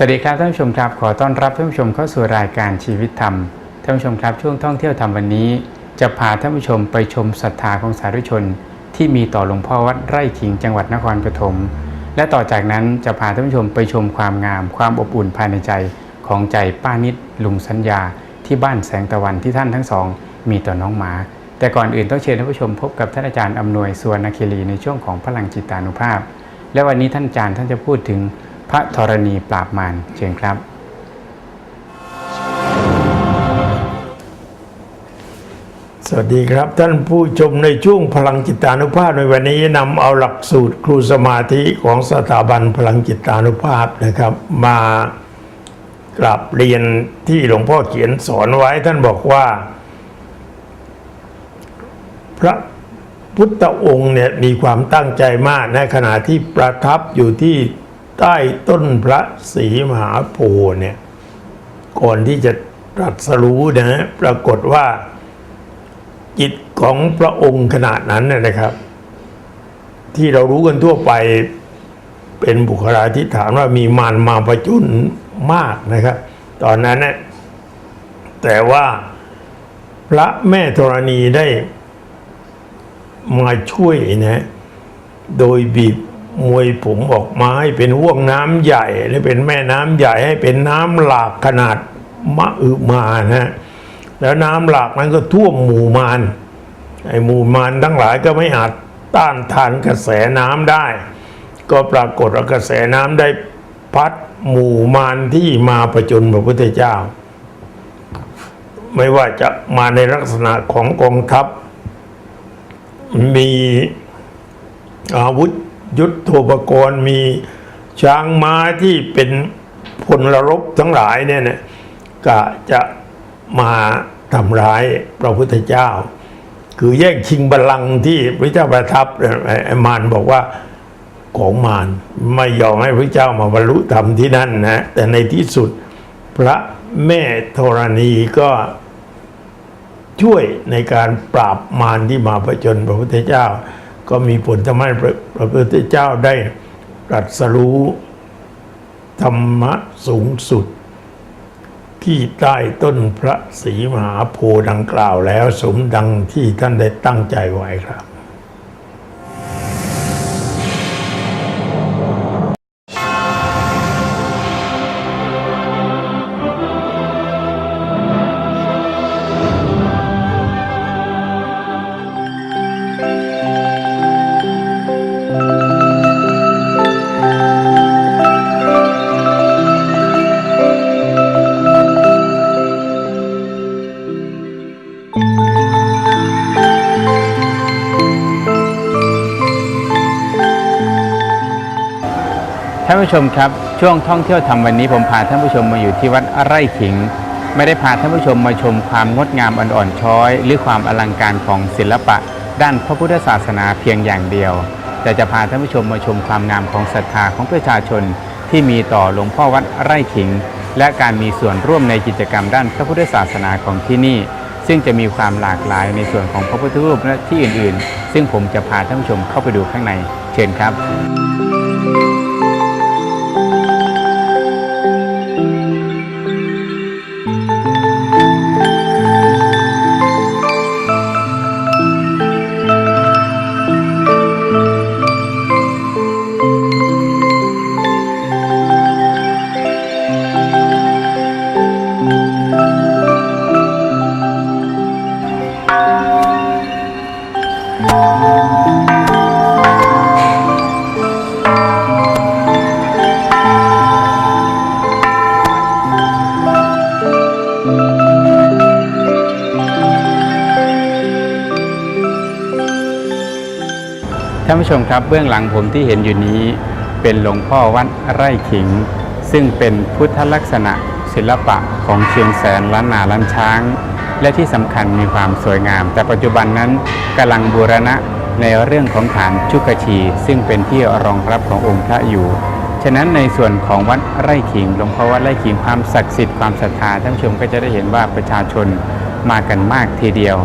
สวัสดีครับท่านผู้ชมครับขอต้อนรับท่านผู้ชมเข้าสู่รายการชีวิตธรรมท่านผู้ชมครับช่วงท่องเที่ยวธรรมวันนี้ จะพาท่านผู้ชมไปชมศรัทธาของสาธุชน ที่มีต่อหลวงพ่อวัดไร่ขิงจังหวัดนครปฐมและต่อจากนั้นจะพาท่านผู้ชมไปชมความงาม ความอบอุ่นภายในใจของใจป้านิดลุงสัญญา ที่บ้านแสงตะวันที่ท่านทั้งสอง มีต่อน้องหมา แต่ก่อนอื่นต้องเชิญท่านผู้ชมพบกับท่านอาจารย์อำนวยสวนนคีรีในช่วงของพลังจิตานุภาพ และวันนี้ท่านอาจารย์ท่านจะพูดถึง พระธรณีปราบมารเชิญครับ สวัสดีครับท่านผู้ชมในช่วงพลังจิตานุภาพในวันนี้นำเอาหลักสูตรครูสมาธิของสถาบันพลังจิตานุภาพนะครับ มากราบเรียนที่หลวงพ่อเขียนสอนไว้ท่านบอกว่า พระพุทธองค์เนี่ยมีความตั้งใจมากในขณะที่ประทับอยู่ที่ ใต้ต้นพระศรีมหาโพธิ์เนี่ยก่อนที่จะตรัสรู้นะฮะปรากฏว่า จิตของพระองค์ขนาดนั้นนะนะครับ ที่เรารู้กันทั่วไปเป็นบุคลาธิฐานว่ามีมารมาประจุนมากนะครับ ตอนนั้นนะแต่ว่าพระแม่ธรณีได้มาช่วยนะ โดยบีบ มวยผมออกมาให้เป็นห่วงน้ำใหญ่ และเป็นแม่น้ำใหญ่ให้เป็นน้ำหลากขนาดมะอึมานะแล้วน้ำหลากนั้นก็ท่วมหมู่มารไอ้หมู่มารทั้งหลายก็ไม่อาจต้านทานกระแสน้ำได้ ก็ปรากฏว่ากระแสน้ำได้พัดหมู่มารที่มาประจนพระพุทธเจ้า ไม่ว่าจะมาในลักษณะของกองทัพ มีอาวุธ ยุทโธปกรณ์มีช้างม้าที่เป็นพลรบทั้งหลายเนี่ยนะก็จะมาทำร้ายพระพุทธเจ้า คือแย่งชิงบัลลังก์ที่พระเจ้าประทับมารบอกว่าของมารไม่ยอมให้พระเจ้ามาบรรลุธรรมที่นั่นนะแต่ในที่สุดพระแม่ธรณีก็ช่วยในการปราบมารที่มาประจนพระพุทธเจ้า ก็มีผลทำให้พระพระพุทธเจ้าได้ตรัสรู้ธรรมะสูงสุด ที่ใต้ต้นพระศรีมหาโพธิ์ดังกล่าวแล้วสมดังที่ท่านได้ตั้งใจไว้ครับ ท่านผู้ชมครับ ช่วงท่องเที่ยวธรรมวันนี้ผมพาท่านผู้ชมมาอยู่ที่วัดไร่ขิง ไม่ได้พาท่านผู้ชมมาชมความงดงามอ่อนๆช้อย หรือความอลังการของศิลปะ ด้านพระพุทธศาสนาเพียงอย่างเดียว แต่จะพาท่านผู้ชมมาชมความงามของศรัทธาของประชาชน ที่มีต่อหลวงพ่อวัดไร่ขิง และการมีส่วนร่วมในกิจกรรมด้านพระพุทธศาสนาของที่นี่ ซึ่งจะมีความหลากหลายในส่วนของพระพุทธรูปและที่อื่นๆ ซึ่งผมจะพาท่านผู้ชมเข้าไปดูข้างในเชิญครับ ท่านผู้ชมครับเบื้องหลังผมที่เห็นอยู่นี้เป็นหลวงพ่อวัดไร่ขิง ซึ่งเป็นพุทธลักษณะศิลปะของเชียงแสนล้านนาล้านช้าง และที่สำคัญมีความสวยงาม แต่ปัจจุบันนั้นกำลังบูรณะในเรื่องของฐานชุกชี ซึ่งเป็นที่รองรับขององค์พระอยู่ ฉะนั้นในส่วนของวัดไร่ขิงหลวงพ่อวัดไร่ขิงความศักดิ์สิทธิ์ความศรัทธาท่านผู้ชมก็จะได้เห็นว่าประชาชนมากันมากทีเดียว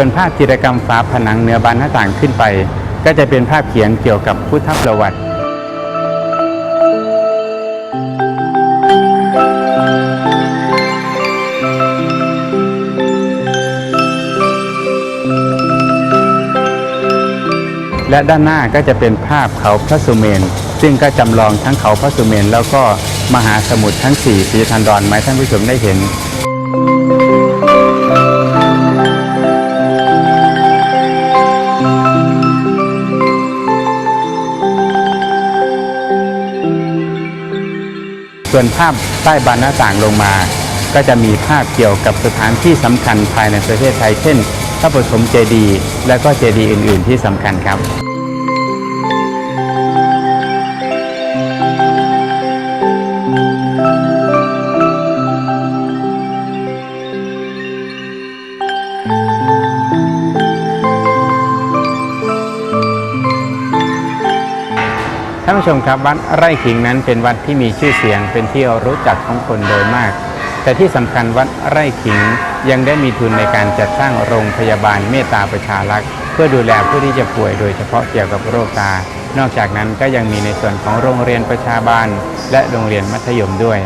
ส่วนภาพจิตรกรรมฝาผนังเหนือบานหน้าต่างขึ้นไป ก็จะเป็นภาพเขียนเกี่ยวกับพุทธประวัติและด้านหน้าก็จะเป็นภาพเขาพระสุเมน ซึ่งก็จำลองทั้งเขาพระสุเมน แล้วก็มหาสมุทรทั้งสี่สีทันดรมาให้ท่านผู้ชมได้เห็น ส่วนภาพใต้บานหน้าต่างลงมา ก็จะมีภาพเกี่ยวกับสถานที่สำคัญภายในประเทศไทย เช่นพระปฐมเจดีย์และก็เจดีย์อื่น ๆ ที่สำคัญครับ ท่านผู้ชมครับวัดไร่ขิงนั้นเป็นวัดที่มีชื่อเสียงเป็นที่รู้จักของคนโดยมาก แต่ที่สำคัญวัดไร่ขิงยังได้มีทุนในการจัดสร้างโรงพยาบาลเมตตาประชารักษ์เพื่อดูแลผู้ที่จะป่วยโดยเฉพาะเกี่ยวกับโรคตา นอกจากนั้นก็ยังมีในส่วนของโรงเรียนประชาบาล และโรงเรียนมัธยมด้วย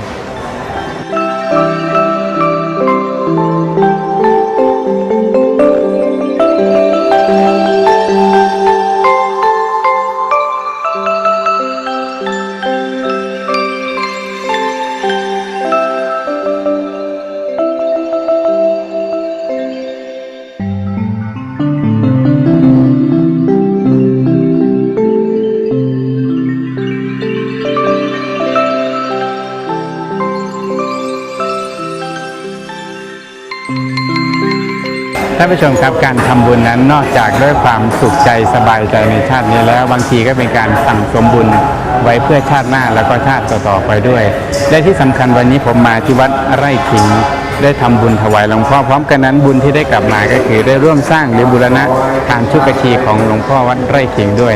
ผู้ชมครับการทำบุญนั้นนอกจากด้วยความสุขใจสบายใจในชาตินี้แล้วบางทีก็เป็นการสั่งสมบุญไว้เพื่อชาติหน้าแล้วก็ชาติต่อๆไปด้วย และที่สำคัญวันนี้ผมมาที่วัดไร่ขิงได้ทำบุญถวายหลวงพ่อพร้อมกันนั้นบุญที่ได้กลับมาก็คือได้ร่วมสร้างหรือบูรณะทานชุกชีของหลวงพ่อวัดไร่ขิงด้วย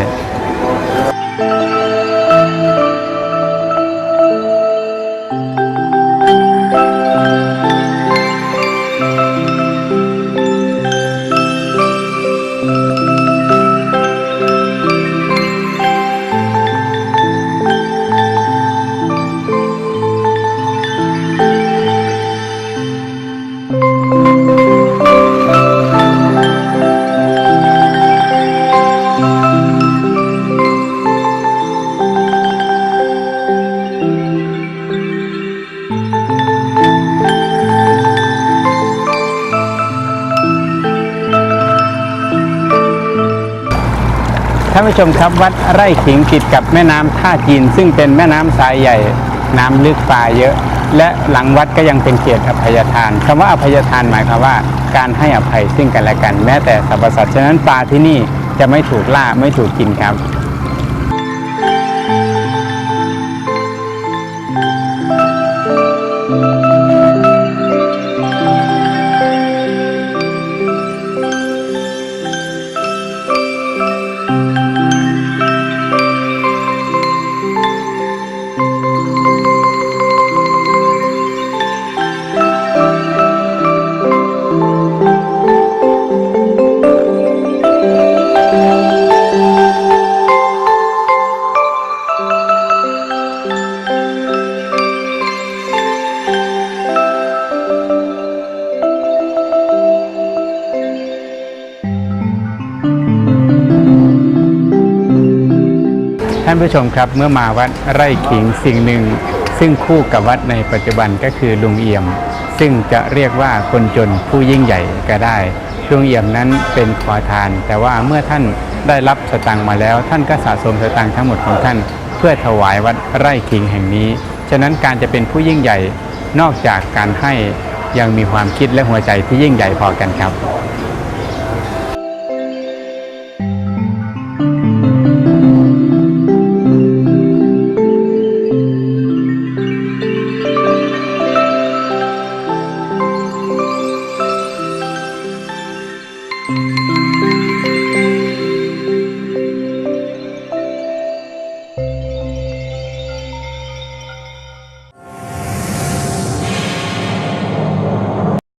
ท่านผู้ชมครับวัดไร่ขิงติดกับแม่น้ำท่าจีน ซึ่งเป็นแม่น้ำสายใหญ่ น้ำลึกปลาเยอะ และหลังวัดก็ยังเป็นเขตอภัยทานคำว่าอภัยทานหมายความว่า การให้อภัยซึ่งกันและกัน แม้แต่สรรพสัตว์ฉะนั้นปลาที่นี่จะไม่ถูกล่าไม่ถูกกินครับ ท่านผู้ชมครับเมื่อมาวัดไร่ขิงสิ่งหนึ่ง ซึ่งคู่กับวัดในปัจจุบันก็คือลุงเอี่ยม ซึ่งจะเรียกว่าคนจนผู้ยิ่งใหญ่ก็ได้ลุงเอี่ยมนั้นเป็นขอทาน แต่ว่าเมื่อท่านได้รับสตังมาแล้ว ท่านก็สะสมสตังทั้งหมดของท่าน เพื่อถวายวัดไร่ขิงแห่งนี้ ฉะนั้นการจะเป็นผู้ยิ่งใหญ่นอกจากการให้ยังมีความคิดและหัวใจที่ยิ่งใหญ่พอกันครับ